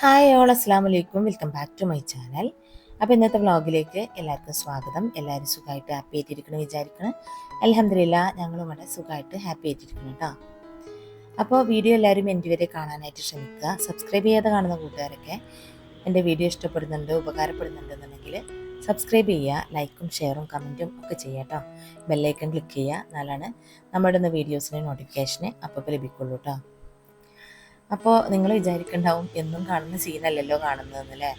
Hi all അസ്സാം വലൈക്കും welcome back to my channel അപ്പോൾ ഇന്നത്തെ വ്ളോഗിലേക്ക് എല്ലാവർക്കും സ്വാഗതം. എല്ലാവരും സുഖമായിട്ട് ഹാപ്പി ആയിട്ടിരിക്കണം വിചാരിക്കണം. അലഹമില്ല ഞങ്ങളും ഇവിടെ സുഖമായിട്ട് ഹാപ്പി ആയിട്ടിരിക്കണം കേട്ടോ അപ്പോൾ വീഡിയോ എല്ലാവരും എന്റെ വരെ കാണാനായിട്ട് ശ്രമിക്കുക. സബ്സ്ക്രൈബ് ചെയ്യാതെ കാണുന്ന കൂട്ടുകാരൊക്കെ എന്റെ വീഡിയോ ഇഷ്ടപ്പെടുന്നുണ്ട് ഉപകാരപ്പെടുന്നുണ്ടെന്നുണ്ടെങ്കിൽ സബ്സ്ക്രൈബ് ചെയ്യുക ലൈക്കും ഷെയറും കമന്റും ഒക്കെ ചെയ്യുക കേട്ടോ ബെല്ലൈക്കൺ ക്ലിക്ക് ചെയ്യുക എന്നാലാണ് നമ്മുടെ വീഡിയോസിന്റെ നോട്ടിഫിക്കേഷന് അപ്പോൾ ലഭിക്കുള്ളൂ കേട്ടോ അപ്പോൾ നിങ്ങൾ വിചാരിക്കണ്ടാവും എന്നും കാണുന്ന സീനല്ലല്ലോ കാണുന്നതെന്നല്ലേ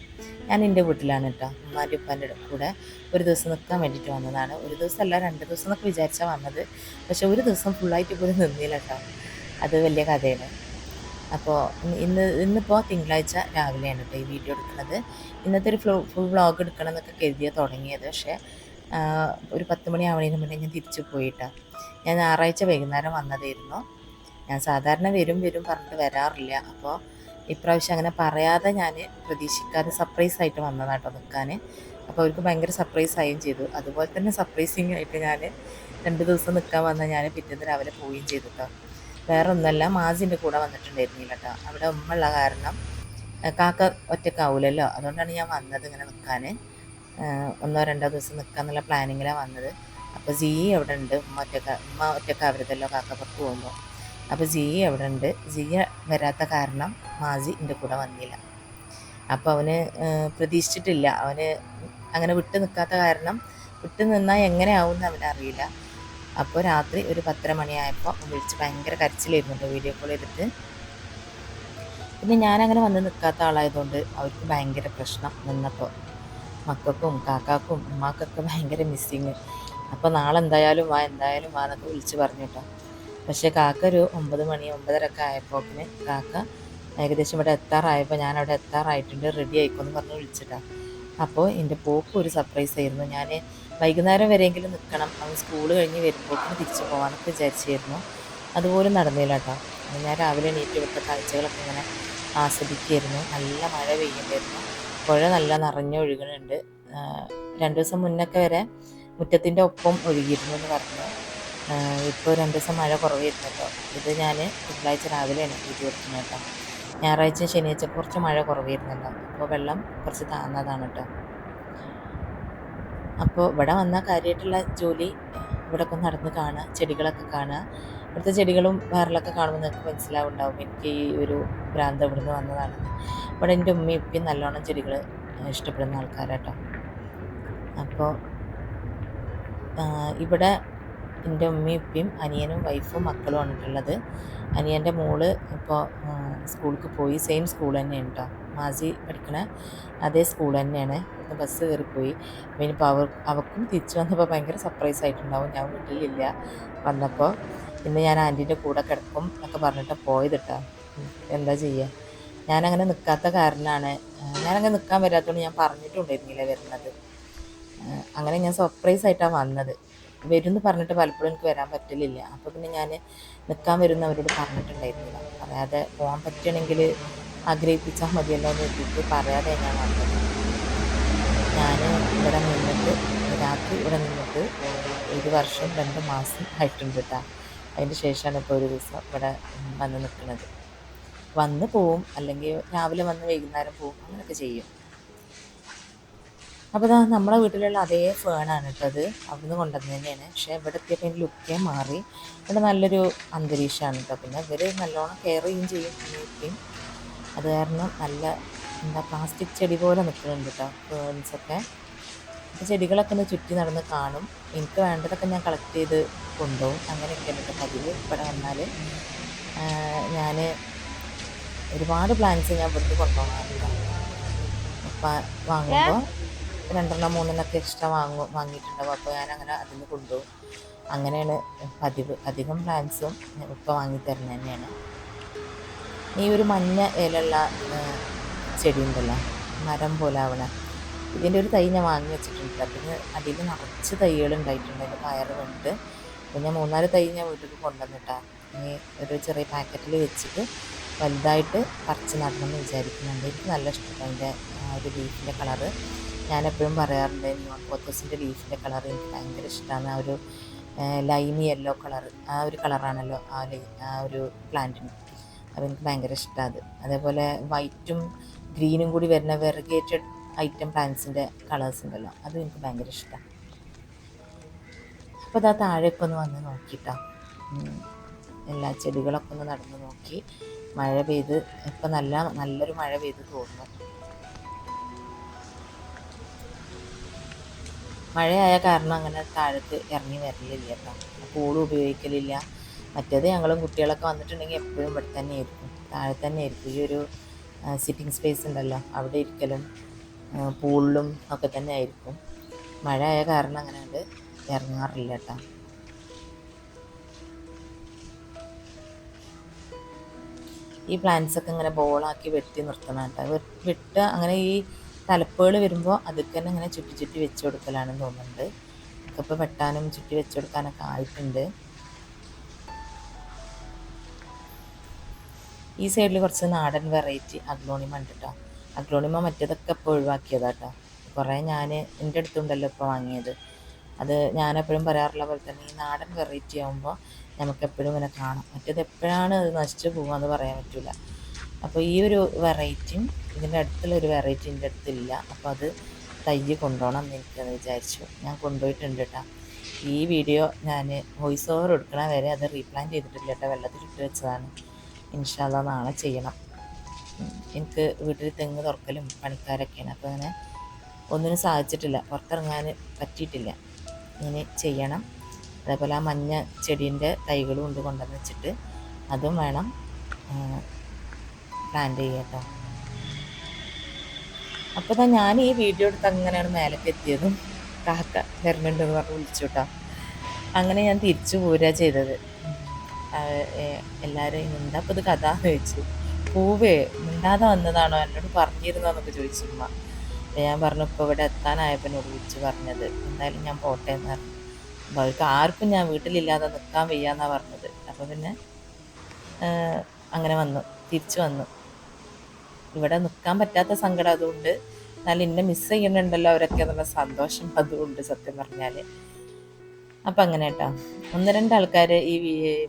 ഞാൻ എന്റെ വീട്ടിലാണ് കേട്ടോ ഉമ്മാന്റെ ഉപ്പാന്റെ കൂടെ ഒരു ദിവസം നിൽക്കാൻ വേണ്ടിയിട്ട് വന്നതാണ്. ഒരു ദിവസമല്ല രണ്ട് ദിവസം എന്നൊക്കെ വിചാരിച്ചാൽ വന്നത്. പക്ഷെ ഒരു ദിവസം ഫുള്ളായിട്ട് പോലും നിന്നില്ല കേട്ടോ അത് വലിയ കഥയാണ്. അപ്പോൾ ഇന്ന് ഇന്നിപ്പോൾ തിങ്കളാഴ്ച രാവിലെയാണ് കേട്ടോ ഈ വീഡിയോ എടുക്കുന്നത് ഇന്നത്തെ ഒരു ഫ്ലോ ഫുൾ വ്ളോഗ് എടുക്കണം എന്നൊക്കെ കരുതിയാൽ തുടങ്ങിയത്. പക്ഷേ ഒരു പത്ത് മണി മുന്നേ ഞാൻ തിരിച്ചു പോയിട്ടാണ് ഞാൻ ഞായറാഴ്ച വൈകുന്നേരം വന്നതായിരുന്നു. ഞാൻ സാധാരണ വരും വരും പറഞ്ഞിട്ട് വരാറില്ല. അപ്പോൾ ഇപ്രാവശ്യം അങ്ങനെ പറയാതെ ഞാൻ പ്രതീക്ഷിക്കാതെ സർപ്രൈസ് ആയിട്ട് വന്നതാട്ടോ നിൽക്കാൻ അപ്പോൾ അവർക്ക് ഭയങ്കര സർപ്രൈസ് ആയും ചെയ്തു. അതുപോലെ തന്നെ സർപ്രൈസിങ് ആയിട്ട് ഞാൻ രണ്ട് ദിവസം നിൽക്കാൻ വന്ന ഞാൻ പിറ്റേന്ന് രാവിലെ പോവുകയും ചെയ്തു കേട്ടോ വേറെ ഒന്നല്ല മാസിന്റെ കൂടെ വന്നിട്ടുണ്ടായിരുന്നില്ല കേട്ടോ അവിടെ ഉമ്മയുള്ള കാരണം കാക്ക ഒറ്റക്കാവൂലല്ലോ. അതുകൊണ്ടാണ് ഞാൻ വന്നത് ഇങ്ങനെ നിൽക്കാൻ ഒന്നോ രണ്ടോ ദിവസം നിൽക്കുക എന്നുള്ള പ്ലാനിങ്ങിലാണ് വന്നത്. അപ്പോൾ ജീ അവിടെ ഉണ്ട്. ഉമ്മ ഒറ്റക്ക ഉമ്മ ഒറ്റക്കാവരുതല്ലോ കാക്ക പുറത്ത് പോകുമ്പോൾ അപ്പോൾ ജിയ അവിടെ ഉണ്ട് ജിയ വരാത്ത കാരണം മാസി എന്റെ കൂടെ വന്നില്ല. അപ്പോൾ അവന് പ്രതീക്ഷിച്ചിട്ടില്ല. അവന് അങ്ങനെ വിട്ട് നിൽക്കാത്ത കാരണം വിട്ട് നിന്നാൽ എങ്ങനെയാവും എന്ന് അവനറിയില്ല അപ്പോൾ രാത്രി ഒരു പത്തര മണിയായപ്പോൾ വിളിച്ച് ഭയങ്കര കരച്ചിലായിരുന്നു വീഡിയോ കോൾ ചെയ്തിട്ട്. പിന്നെ ഞാനങ്ങനെ വന്ന് നിൽക്കാത്ത ആളായതുകൊണ്ട് അവർക്ക് ഭയങ്കര പ്രശ്നം നിന്നപ്പോൾ മക്കൾക്കും കാക്കാക്കും ഉമ്മാക്കൊക്കെ ഭയങ്കര മിസ്സിങ് അപ്പോൾ നാളെ എന്തായാലും വാ എന്തായാലും വാ എന്നൊക്കെ വിളിച്ച് പറഞ്ഞു കേട്ടോ പക്ഷേ കാക്ക ഒരു ഒമ്പത് മണി ഒമ്പതരൊക്കെ ആയപ്പോക്കിന് കാക്ക ഏകദേശം ഇവിടെ എത്താറായപ്പോൾ ഞാൻ അവിടെ എത്താറായിട്ടുണ്ട് റെഡി ആയിക്കോന്ന് പറഞ്ഞ് വിളിച്ചിട്ടാണ് അപ്പോൾ എന്റെ പോക്ക് ഒരു സർപ്രൈസ് ആയിരുന്നു. ഞാൻ വൈകുന്നേരം വരെയെങ്കിലും നിൽക്കണം അവൻ സ്കൂൾ കഴിഞ്ഞ് വരുമ്പോഴേക്കും തിരിച്ചു പോകാനൊക്കെ വിചാരിച്ചായിരുന്നു അതുപോലും നടന്നില്ല കേട്ടോ ഞാൻ രാവിലെ എണീറ്റ് ഇവിടുത്തെ കാഴ്ചകളൊക്കെ ഇങ്ങനെ ആസ്വദിക്കുകയായിരുന്നു നല്ല മഴ പെയ്യുന്നുണ്ടായിരുന്നു. പുഴ നല്ല നിറഞ്ഞൊഴുകുന്നുണ്ട് രണ്ട് ദിവസം മുന്നൊക്കെ വരെ മുറ്റത്തിന്റെ ഒപ്പം ഒഴുകിയിരുന്നു എന്ന് പറഞ്ഞു. ഇപ്പോൾ രണ്ട് ദിവസം മഴ കുറവായിരുന്നു കേട്ടോ ഇത് ഞാൻ തിങ്കളാഴ്ച രാവിലെയാണ് വീട്ടിൽ കൊടുക്കുന്നത് കേട്ടോ. ഞായറാഴ്ച ശനിയാഴ്ച കുറച്ച് മഴ കുറവായിരുന്നല്ലോ. അപ്പോൾ വെള്ളം കുറച്ച് താന്നതാണ് കേട്ടോ. അപ്പോൾ ഇവിടെ വന്ന കാര്യമായിട്ടുള്ള ജോലി ഇവിടെ ഒക്കെ നടന്ന് കാണുക ചെടികളൊക്കെ കാണുക. ഇവിടുത്തെ ചെടികളും വേറെലൊക്കെ കാണുമ്പോൾ നിങ്ങൾക്ക് മനസ്സിലാവുണ്ടാവും. എനിക്ക് ഈ ഒരു ഭ്രാന്ത് ഇവിടുന്ന് വന്നതാണ് ഇവിടെ എന്റെ ഉമ്മയും ഇപ്പം നല്ലോണം ചെടികൾ ഇഷ്ടപ്പെടുന്ന ആൾക്കാരാട്ടോ അപ്പോൾ ഇവിടെ എന്റെ ഉമ്മയും ഉപ്പയും അനിയനും വൈഫും മക്കളും ആണിട്ടുള്ളത് അനിയന്റെ മോൾ ഇപ്പോൾ സ്കൂൾക്ക് പോയി. സെയിം സ്കൂൾ തന്നെയാണ് കേട്ടോ മാസി പഠിക്കണ അതേ സ്കൂൾ തന്നെയാണ്. ഇന്ന് ബസ് കയറിപ്പോയി. അപ്പോൾ ഇനിയിപ്പോൾ അവർ അവർക്കും തിരിച്ചു വന്നപ്പോൾ ഭയങ്കര സർപ്രൈസ് ആയിട്ടുണ്ടാവും. ഞാൻ വീട്ടിലില്ല വന്നപ്പോൾ ഇന്ന് ഞാൻ ആന്റീന്റെ കൂടെ കിടക്കും എന്നൊക്കെ പറഞ്ഞിട്ട് പോയത് കേട്ടോ എന്താ ചെയ്യുക ഞാനങ്ങനെ നിൽക്കാത്ത കാരണമാണ് ഞാനങ്ങനെ നിൽക്കാൻ വരാത്തതുകൊണ്ട് ഞാൻ പറഞ്ഞിട്ടുണ്ടായിരുന്നില്ല വരുന്നത് അങ്ങനെ ഞാൻ സർപ്രൈസ് ആയിട്ടാണ് വന്നത്. വരുമെന്ന് പറഞ്ഞിട്ട് പലപ്പോഴും എനിക്ക് വരാൻ പറ്റലില്ല. അപ്പോൾ പിന്നെ ഞാൻ നിൽക്കാൻ വരുന്നവരോട് പറഞ്ഞിട്ടുണ്ടായിരുന്നില്ല. പറയാതെ പോകാൻ പറ്റണമെങ്കിൽ ആഗ്രഹിപ്പിച്ചാൽ മതിയല്ലോ എന്ന് വെച്ചിട്ട് പറയാതെ ഞാൻ വന്നത്. ഞാൻ ഇവിടെ നിന്നിട്ട് രാത്രി ഇവിടെ നിന്നിട്ട് ഒരു വർഷം രണ്ട് മാസം ആയിട്ടുണ്ട് കേട്ടോ അതിന് ശേഷമാണ് ഇപ്പോൾ ഒരു ദിവസം ഇവിടെ വന്ന് നിൽക്കുന്നത് വന്ന് പോവും. അല്ലെങ്കിൽ രാവിലെ വന്ന് വൈകുന്നേരം പോവും. അങ്ങനെയൊക്കെ ചെയ്യും. അപ്പോൾ ഇതാ നമ്മുടെ വീട്ടിലുള്ള അതേ ഫേണാണ് കേട്ടത് അത് അവിടുന്ന് കൊണ്ടുവന്നത് തന്നെയാണ്. പക്ഷേ ഇവിടെ എത്തിയപ്പോൾ അതിന്റെ ലുക്കേ മാറി. ഇവിടെ നല്ലൊരു അന്തരീക്ഷമാണ് കേട്ടോ പിന്നെ ഇവർ നല്ലോണം കെയർ ചെയ്യും ചെയ്യും ഉമ്മയും അത് കാരണം നല്ല എന്താ പ്ലാസ്റ്റിക് ചെടി പോലെ നിൽക്കുന്നുണ്ട് കേട്ടോ ഫേൺസൊക്കെ അപ്പോൾ ചെടികളൊക്കെ ഒന്ന് ചുറ്റി നടന്ന് കാണും. എനിക്ക് വേണ്ടതൊക്കെ ഞാൻ കളക്ട് ചെയ്ത് കൊണ്ടുപോകും അങ്ങനെയൊക്കെ ഉണ്ട് പതിവ് ഇവിടെ വന്നാൽ ഞാൻ ഒരുപാട് പ്ലാന്റ്സ് ഞാൻ ഇവിടുന്ന് കൊണ്ടുപോകാറുണ്ട്. അപ്പം വാങ്ങുമ്പോൾ രണ്ടെണ്ണം മൂന്നെണ്ണമൊക്കെ എക്സ്ട്രാ വാങ്ങും വാങ്ങിയിട്ടുണ്ടാവും. അപ്പോൾ ഞാൻ അങ്ങനെ അതിന് കൊണ്ടുപോകും. അങ്ങനെയാണ് പതിവ്. അധികം പ്ലാന്റ്സും ഇപ്പോൾ വാങ്ങിത്തരുന്നത് തന്നെയാണ്. ഈ ഒരു മഞ്ഞ ഇലയുള്ള ചെടി ഉണ്ടല്ലോ മരം പോലെ ആവണ. ഇതിന്റെ ഒരു തൈ ഞാൻ വാങ്ങി വെച്ചിട്ടുണ്ട്. അതിന് അടിയിൽ നിറച്ച് തൈകൾ ഉണ്ടായിട്ടുണ്ട്. അതിന്റെ പയർ കൊണ്ട്. ഞാൻ മൂന്നാൽ തൈ ഞാൻ വീട്ടിൽ കൊണ്ടുവന്നിട്ടാണ് ഇനി ഒരു ചെറിയ പാക്കറ്റിൽ വെച്ചിട്ട് വലുതായിട്ട് പറിച്ച് നടണമെന്ന് വിചാരിക്കുന്നുണ്ട്. എനിക്ക് നല്ല ഇഷ്ടമാണ് അതിന്റെ ആ ഒരു ലീഫിന്റെ കളറ് ഞാനെപ്പോഴും പറയാറുണ്ട് പോത്തസിന്റെ ലീഫിന്റെ കളർ എനിക്ക് ഭയങ്കര ഇഷ്ടമാണ് ആ ഒരു ലൈം യെല്ലോ കളർ ആ ഒരു കളറാണല്ലോ ആ ലൈ ആ ഒരു പ്ലാന്റിന്. അപ്പോൾ എനിക്ക് ഭയങ്കര ഇഷ്ടമാണ് അത്. അതേപോലെ വൈറ്റും ഗ്രീനും കൂടി വരുന്ന വെറുഗേറ്റഡ് ഐറ്റം പ്ലാന്റ്സിന്റെ കളേഴ്സ് ഉണ്ടല്ലോ അതും എനിക്ക് ഭയങ്കര ഇഷ്ടമാണ് അപ്പോൾ അതാ താഴേക്ക് ഒന്ന് വന്ന് നോക്കിട്ടോ. എല്ലാ ചെടികളൊക്കെ ഒന്ന് നടന്ന് നോക്കി. മഴ പെയ്ത് ഇപ്പം നല്ല നല്ലൊരു മഴ പെയ്ത് തോന്നുന്നു മഴയായ കാരണം അങ്ങനെ താഴേക്ക് ഇറങ്ങി വരലില്ല കേട്ടോ. പൂളും ഉപയോഗിക്കലില്ല. മറ്റേത് ഞങ്ങളും കുട്ടികളൊക്കെ വന്നിട്ടുണ്ടെങ്കിൽ എപ്പോഴും ഇവിടെ തന്നെ ആയിരിക്കും. താഴെ തന്നെ ആയിരിക്കും. ഈ ഒരു സിറ്റിംഗ് സ്പേസ് ഉണ്ടല്ലോ. അവിടെ ഇരിക്കലും പൂളിലും ഒക്കെ തന്നെ ആയിരിക്കും. മഴ ആയ കാരണം അങ്ങനെ അത് ഇറങ്ങാറില്ല കേട്ടോ. ഈ പ്ലാന്റ്സൊക്കെ ഇങ്ങനെ ബോളാക്കി വെട്ടി നിർത്തണം കേട്ടോ. വെട്ടുക അങ്ങനെ ഈ തലപ്പുകൾ വരുമ്പോൾ അതൊക്കെ തന്നെ ഇങ്ങനെ ചുറ്റി ചുറ്റി വെച്ച് കൊടുക്കലാണെന്ന് തോന്നുന്നുണ്ട്. ഇപ്പോൾ വെട്ടാനും ചുറ്റി വെച്ച് കൊടുക്കാനൊക്കെ ആയിട്ടുണ്ട്. ഈ സൈഡിൽ കുറച്ച് നാടൻ വെറൈറ്റി അഗ്ലോണിമ ഉണ്ട് കേട്ടോ അഗ്ലോണിമ മറ്റേതൊക്കെ ഇപ്പോൾ ഒഴിവാക്കിയതാട്ടോ കുറേ ഞാൻ എന്റെ അടുത്തുണ്ടല്ലോ ഇപ്പോൾ വാങ്ങിയത്. അത് ഞാൻ എപ്പോഴും പറയാറുള്ള പോലെ തന്നെ ഈ നാടൻ വെറൈറ്റി ആകുമ്പോൾ നമുക്ക് എപ്പോഴും ഇങ്ങനെ കാണാം. മറ്റേത് എപ്പോഴാണ് അത് നശിച്ചു പോകുക എന്ന് പറയാൻ പറ്റില്ല അപ്പോൾ ഈ ഒരു വെറൈറ്റിയും ഇതിന്റെ അടുത്തുള്ള ഒരു വെറൈറ്റി എന്റെ അടുത്തില്ല. അപ്പോൾ അത് തയ്യ് കൊണ്ടുപോകണം എന്ന് എനിക്കത് വിചാരിച്ചു. ഞാൻ കൊണ്ടുപോയിട്ടുണ്ട് കേട്ടോ ഈ വീഡിയോ ഞാൻ വോയിസ് ഓവർ എടുക്കണ വരെ അത് റീപ്ലാൻ ചെയ്തിട്ടില്ല കേട്ടോ വെള്ളത്തിലിട്ട് വെച്ചതാണ്. ഇൻഷാല്ല നാളെ ചെയ്യണം. എനിക്ക് വീട്ടിൽ തെങ്ങ് തുറക്കലും പണിക്കാരൊക്കെയാണ്. അപ്പോൾ അങ്ങനെ ഒന്നിനും സാധിച്ചിട്ടില്ല. പുറത്തിറങ്ങാൻ പറ്റിയിട്ടില്ല. ഇനി ചെയ്യണം. അതേപോലെ ആ മഞ്ഞ ചെടീന്റെ തൈകളും ഉണ്ട് കൊണ്ടുവന്ന് വെച്ചിട്ട് അതും വേണം. പ്ലാന്റ് ചെയ്യുക കേട്ടോ അപ്പോൾ തന്നെ ഞാൻ ഈ വീഡിയോ എടുത്ത് അങ്ങനെയാണ് മേലേക്ക് എത്തിയതും കാക്ക വരുന്നുണ്ട് എന്ന് പറഞ്ഞ് വിളിച്ചു കേട്ടോ അങ്ങനെ ഞാൻ തിരിച്ചു പോരുക ചെയ്തത്. എല്ലാവരും എന്താ അപ്പോൾ ഇത് കഥ എന്ന് ചോദിച്ചു. പൂവേ മിണ്ടാതെ വന്നതാണോ? എന്നോട് പറഞ്ഞിരുന്നോ എന്നൊക്കെ ചോദിച്ചു ഉമ്മ. ഞാൻ പറഞ്ഞു ഇപ്പോൾ ഇവിടെ എത്താനായപ്പോൾ വിളിച്ച് പറഞ്ഞത്. എന്തായാലും ഞാൻ പോട്ടെ എന്ന് പറഞ്ഞു. അപ്പോൾ അവർക്ക് ആർക്കും ഞാൻ വീട്ടിലില്ലാതെ നിൽക്കാൻ വയ്യാന്നാണ് പറഞ്ഞത്. അപ്പോൾ പിന്നെ അങ്ങനെ വന്നു. തിരിച്ചു വന്നു. ഇവിടെ നിൽക്കാൻ പറ്റാത്ത സങ്കടം അതുകൊണ്ട്. എന്നാലും എന്നെ മിസ് ചെയ്യുന്നുണ്ടല്ലോ അവരൊക്കെ എന്നുള്ള സന്തോഷം അതുകൊണ്ട് സത്യം പറഞ്ഞാൽ അപ്പം അങ്ങനെ കേട്ടോ. ഒന്ന് രണ്ട് ആൾക്കാർ ഈ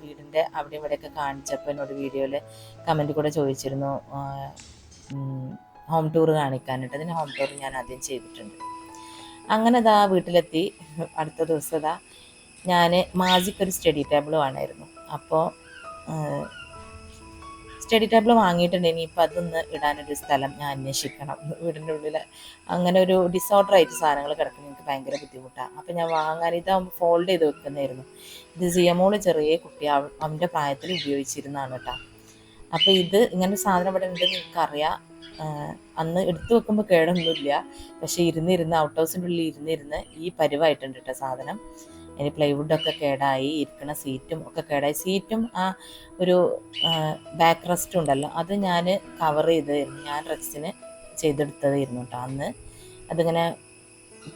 വീടിന്റെ അവിടെ ഇവിടെയൊക്കെ കാണിച്ചപ്പോൾ എന്നോട് വീഡിയോയിൽ കമന്റ് കൂടെ ചോദിച്ചിരുന്നു. ഹോം ടൂർ കാണിക്കാനായിട്ട്. അതിന് ഹോം ടൂർ ഞാൻ ആദ്യം ചെയ്തിട്ടുണ്ട്. അങ്ങനെ ഇതാ വീട്ടിലെത്തി. അടുത്ത ദിവസം ഇതാ ഞാൻ മാജിക്കൊരു സ്റ്റഡി ടേബിൾ വേണമായിരുന്നു അപ്പോൾ സ്റ്റഡി ടേബിൾ വാങ്ങിയിട്ടുണ്ട്. ഇനിയിപ്പോൾ അതൊന്ന് ഇടാനൊരു സ്ഥലം ഞാൻ അന്വേഷിക്കണം. വീടിന്റെ ഉള്ളിൽ അങ്ങനെ ഒരു ഡിസോർഡർ ആയിട്ട് സാധനങ്ങൾ കിടക്കുന്ന. എനിക്ക് ഭയങ്കര ബുദ്ധിമുട്ടാണ് അപ്പോൾ ഞാൻ വാങ്ങാൻ ഇതാകുമ്പോൾ ഫോൾഡ് ചെയ്ത് വെക്കുന്നതായിരുന്നു. ഇത് സിയമോൾ ചെറിയ കുട്ടി അവ- അവന്റെ പ്രായത്തിൽ ഉപയോഗിച്ചിരുന്നതാണ് കേട്ടോ. അപ്പോൾ ഇത് ഇങ്ങനെ സാധനം ഇവിടെ ഉണ്ടെന്ന് എനിക്കറിയാം. അന്ന് എടുത്തു വെക്കുമ്പോൾ കേടൊന്നുമില്ല. പക്ഷേ ഇരുന്നിരുന്ന് ഔട്ട് ഹൗസിന്റെ ഉള്ളിൽ ഇരുന്നിരുന്ന് ഈ പരിവായിട്ടുണ്ട് കേട്ടോ സാധനം. ഇനി പ്ലൈവുഡൊക്കെ കേടായി ഇരിക്കുന്ന സീറ്റും ഒക്കെ കേടായി. സീറ്റും ആ ഒരു ബാക്ക് റെസ്റ്റ് ഉണ്ടല്ലോ അത് ഞാൻ കവർ ചെയ്തായിരുന്നു. ഞാൻ റെക്സിന് ചെയ്തെടുത്തതായിരുന്നു കേട്ടോ അന്ന്. അതിങ്ങനെ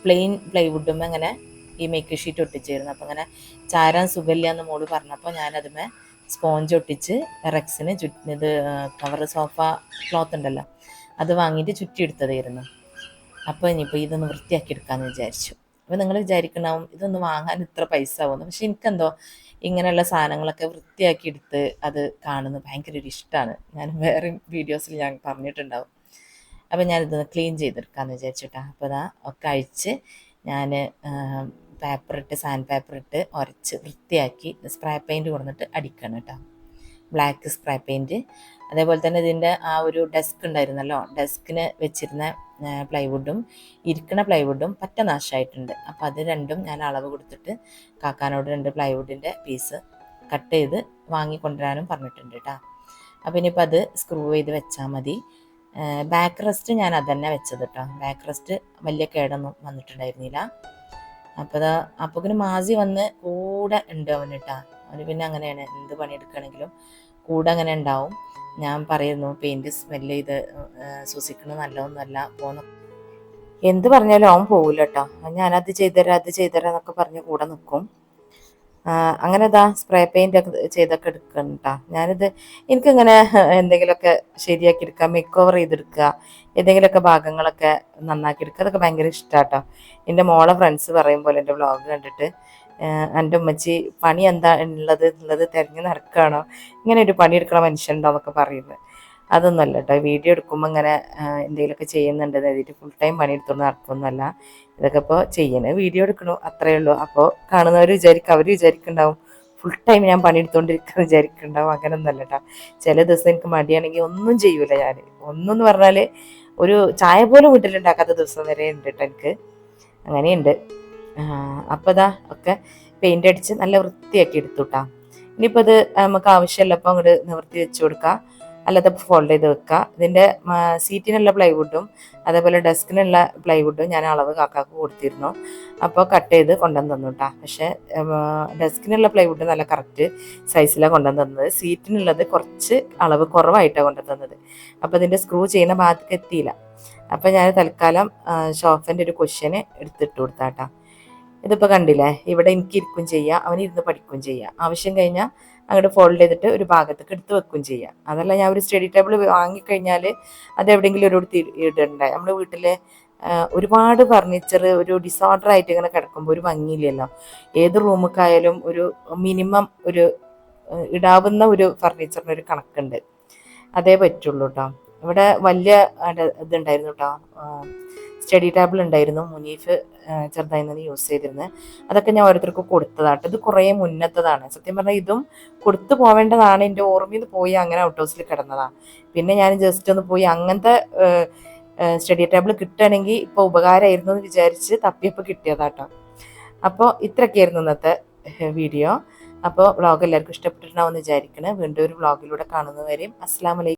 പ്ലെയിൻ പ്ലൈവുഡും അങ്ങനെ ഈ മേക്ക് ഷീറ്റ് ഒട്ടിച്ചായിരുന്നു. അപ്പം അങ്ങനെ ചാരാൻ സുഖമില്ല എന്ന് മോൾ പറഞ്ഞപ്പോൾ ഞാനതുമേ സ്പോഞ്ച് ഒട്ടിച്ച് റെക്സിന് ചുറ്റി ഇത് കവർ സോഫ ക്ലോത്ത് ഉണ്ടല്ലോ അത് വാങ്ങിയിട്ട് ചുറ്റിയെടുത്തതായിരുന്നു. അപ്പോൾ ഇനിയിപ്പോൾ ഇതൊന്ന് വൃത്തിയാക്കി എടുക്കാമെന്ന് വിചാരിച്ചു. അപ്പോൾ നിങ്ങൾ വിചാരിക്കണാവും ഇതൊന്ന് വാങ്ങാൻ ഇത്ര പൈസ ആവുന്നു പക്ഷെ എനിക്കെന്തോ ഇങ്ങനെയുള്ള സാധനങ്ങളൊക്കെ വൃത്തിയാക്കി എടുത്ത് അത് കാണുന്നത് ഭയങ്കര ഒരു ഇഷ്ടമാണ് ഞാൻ വേറെ വീഡിയോസിൽ ഞാൻ പറഞ്ഞിട്ടുണ്ടാവും. അപ്പോൾ ഞാനിതൊന്ന് ക്ലീൻ ചെയ്തെടുക്കാമെന്ന് വിചാരിച്ചിട്ടാ. അപ്പോൾ അതാ ഒക്കെ അഴിച്ച് ഞാൻ പേപ്പർ ഇട്ട് സാൻഡ് പേപ്പർ ഇട്ട് ഉരച്ച് വൃത്തിയാക്കി സ്പ്രേ പെയിന്റ് കൊടുത്തിട്ട് അടിക്കണം കേട്ടോ. ബ്ലാക്ക് സ്പ്രേ പെയിന്റ് അതേപോലെ തന്നെ ഇതിന്റെ ആ ഒരു ഡെസ്ക് ഉണ്ടായിരുന്നല്ലോ ഡെസ്കിന് വെച്ചിരുന്ന പ്ലൈവുഡും ഇരിക്കുന്ന പ്ലൈവുഡും പറ്റ നാശമായിട്ടുണ്ട് അപ്പോൾ അത് രണ്ടും ഞാൻ അളവ് കൊടുത്തിട്ട് കാക്കാനോട് രണ്ട് പ്ലൈവുഡിന്റെ പീസ് കട്ട് ചെയ്ത് വാങ്ങിക്കൊണ്ടുവരാനും പറഞ്ഞിട്ടുണ്ട് കേട്ടോ അപ്പോൾ ഇനിയിപ്പോൾ അത് സ്ക്രൂ ചെയ്ത് വെച്ചാൽ മതി. ബാക്ക് റെസ്റ്റ് ഞാൻ അതന്നെ വെച്ചത് കേട്ടോ ബാക്ക് റെസ്റ്റ് വലിയ കേടൊന്നും വന്നിട്ടുണ്ടായിരുന്നില്ല. അപ്പോൾ അതാ അപ്പോൾ മാസി വന്ന് കൂടെ ഉണ്ട് അവന് കേട്ടോ അവന് പിന്നെ അങ്ങനെയാണ് എന്ത് പണിയെടുക്കുകയാണെങ്കിലും കൂടെ അങ്ങനെ ഉണ്ടാവും. ഞാൻ പറയുന്നു പെയിന്റ് സ്മെല്ല് ചെയ്ത് സൂക്ഷിക്കുന്നത് നല്ലതൊന്നുമല്ല പോന്ന്. എന്ത് പറഞ്ഞാലും അവൻ പോകില്ല കേട്ടോ. ഞാനത് ചെയ്തുതരാം അത് ചെയ്തുതരാം എന്നൊക്കെ പറഞ്ഞ് കൂടെ നിൽക്കും അങ്ങനെ ഇതാ സ്പ്രേ പെയിന്റ് ഒക്കെ ചെയ്തൊക്കെ എടുക്കണം കേട്ടോ ഞാനിത് എനിക്കിങ്ങനെ എന്തെങ്കിലുമൊക്കെ ശരിയാക്കി എടുക്കുക മേക്ക് ഓവർ ചെയ്തെടുക്കുക ഏതെങ്കിലുമൊക്കെ ഭാഗങ്ങളൊക്കെ നന്നാക്കി എടുക്കുക അതൊക്കെ ഭയങ്കര ഇഷ്ടമാണ് കേട്ടോ എന്റെ മോളെ ഫ്രണ്ട്സ് പറയും പോലെ എന്റെ വ്ളോഗ് കണ്ടിട്ട് എന്റെ ഉമ്മച്ചി പണി എന്താ ഉള്ളത് എന്നുള്ളത് തിരഞ്ഞു നടക്കുകയാണോ ഇങ്ങനെ ഒരു പണി എടുക്കണ മനുഷ്യനുണ്ടോ എന്നൊക്കെ പറയുന്നത്. അതൊന്നുമല്ല കേട്ടോ വീഡിയോ എടുക്കുമ്പോൾ ഇങ്ങനെ എന്തെങ്കിലുമൊക്കെ ചെയ്യുന്നുണ്ട്. എഴുതിയിട്ട് ഫുൾ ടൈം പണിയെടുത്തുകൊണ്ട് നടക്കുമെന്നല്ല ഇതൊക്കെ ഇപ്പോൾ ചെയ്യണത് വീഡിയോ എടുക്കണു. അത്രയേ ഉള്ളൂ. അപ്പോൾ കാണുന്നവർ വിചാരിക്കും അവർ വിചാരിക്കുന്നുണ്ടാവും ഫുൾ ടൈം ഞാൻ പണിയെടുത്തോണ്ടിരിക്കുന്ന വിചാരിക്കുന്നുണ്ടാവും. അങ്ങനെ ഒന്നല്ല കേട്ടോ ചില ദിവസം എനിക്ക് മടിയാണെങ്കിൽ ഒന്നും ചെയ്യൂല ഞാൻ ഒന്നും പറഞ്ഞാൽ ഒരു ചായ പോലും വീട്ടിലുണ്ടാക്കാത്ത ദിവസം വരെ ഉണ്ട് കേട്ടോ എനിക്ക്. അങ്ങനെയുണ്ട്. അപ്പോൾ ഇതാ ഒക്കെ പെയിന്റ് അടിച്ച് നല്ല വൃത്തിയാക്കി എടുത്തുട്ടാ. ഇനിയിപ്പോൾ ഇത് നമുക്ക് ആവശ്യമുള്ളപ്പോൾ അങ്ങോട്ട് നിവർത്തി വെച്ച് കൊടുക്കുക അല്ലാതെ ഫോൾഡ് ചെയ്ത് വെക്കുക ഇതിന്റെ സീറ്റിനുള്ള പ്ലൈവുഡും അതേപോലെ ഡെസ്കിനുള്ള പ്ലൈവുഡും ഞാൻ അളവ് കാക്കാക്ക് കൊടുത്തിരുന്നു. അപ്പോൾ കട്ട് ചെയ്ത് കൊണ്ടുവന്ന് തന്നു പക്ഷേ ഡെസ്കിനുള്ള പ്ലൈവുഡ് നല്ല കറക്റ്റ് സൈസിലാണ് കൊണ്ടുവന്ന് തന്നത്. സീറ്റിനുള്ളത് കുറച്ച് അളവ് കുറവായിട്ടാണ് കൊണ്ടുവന്ന് തന്നത്. അപ്പോൾ ഇതിന്റെ സ്ക്രൂ ചെയ്യുന്ന ഭാഗത്തേക്ക് എത്തിയില്ല. അപ്പോൾ ഞാൻ തൽക്കാലം ഷോഫിന്റെ ഒരു ക്വസ്റ്റ്യന് എടുത്തിട്ട് കൊടുത്താട്ടാ. ഇതിപ്പോൾ കണ്ടില്ലേ? ഇവിടെ എനിക്ക് ഇരിക്കും ചെയ്യുക അവൻ ഇരുന്ന് പഠിക്കുകയും ചെയ്യുക ആവശ്യം കഴിഞ്ഞാൽ അങ്ങോട്ട് ഫോൾഡ് ചെയ്തിട്ട് ഒരു ഭാഗത്തേക്ക് എടുത്ത് വെക്കുകയും ചെയ്യുക അതല്ല ഞാൻ ഒരു സ്റ്റഡി ടേബിൾ വാങ്ങിക്കഴിഞ്ഞാൽ അത് എവിടെയെങ്കിലും ഒരു ഇടണ്ടേ? നമ്മുടെ വീട്ടിലെ ഒരുപാട് ഫർണിച്ചർ ഒരു ഡിസോർഡർ ആയിട്ട് ഇങ്ങനെ കിടക്കുമ്പോൾ ഒരു ഭംഗിയില്ലല്ലോ? ഏത് റൂമുക്കായാലും ഒരു മിനിമം ഒരു ഇടാവുന്ന ഒരു ഫർണിച്ചറിന് ഒരു കണക്കുണ്ട്. അതേ പറ്റുള്ളൂ കേട്ടോ ഇവിടെ വലിയ ഇതുണ്ടായിരുന്നു കേട്ടോ സ്റ്റഡി ടേബിൾ ഉണ്ടായിരുന്നു മുനീഫ് ഏഹ്, ചെറുതായി നിന്ന് യൂസ് ചെയ്തിരുന്നത് അതൊക്കെ ഞാൻ ഓരോരുത്തർക്ക് കൊടുത്തതാട്ടോ. ഇത് കുറേ മുന്നത്തതാണ്. സത്യം പറഞ്ഞാൽ ഇതും കൊടുത്തു പോവേണ്ടതാണ്. എന്റെ ഓർമ്മയിൽ പോയി അങ്ങനെ ഔട്ട് ഹൗസിൽ കിടന്നതാണ് പിന്നെ ഞാൻ ജസ്റ്റ് ഒന്ന് പോയി അങ്ങനത്തെ സ്റ്റഡി ടേബിൾ കിട്ടുകയാണെങ്കിൽ ഇപ്പോൾ ഉപകാരമായിരുന്നു എന്ന് വിചാരിച്ച് തപ്പിയപ്പോൾ കിട്ടിയതാട്ടോ. അപ്പോൾ ഇത്രയൊക്കെയായിരുന്നു ഇന്നത്തെ വീഡിയോ അപ്പോൾ വ്ളോഗ് എല്ലാവർക്കും ഇഷ്ടപ്പെട്ടിട്ടുണ്ടാവും എന്ന് വിചാരിക്കണേ. വീണ്ടും ഒരു വ്ളോഗിലൂടെ കാണുന്നവരെയും അസ്സാം വലൈക്കും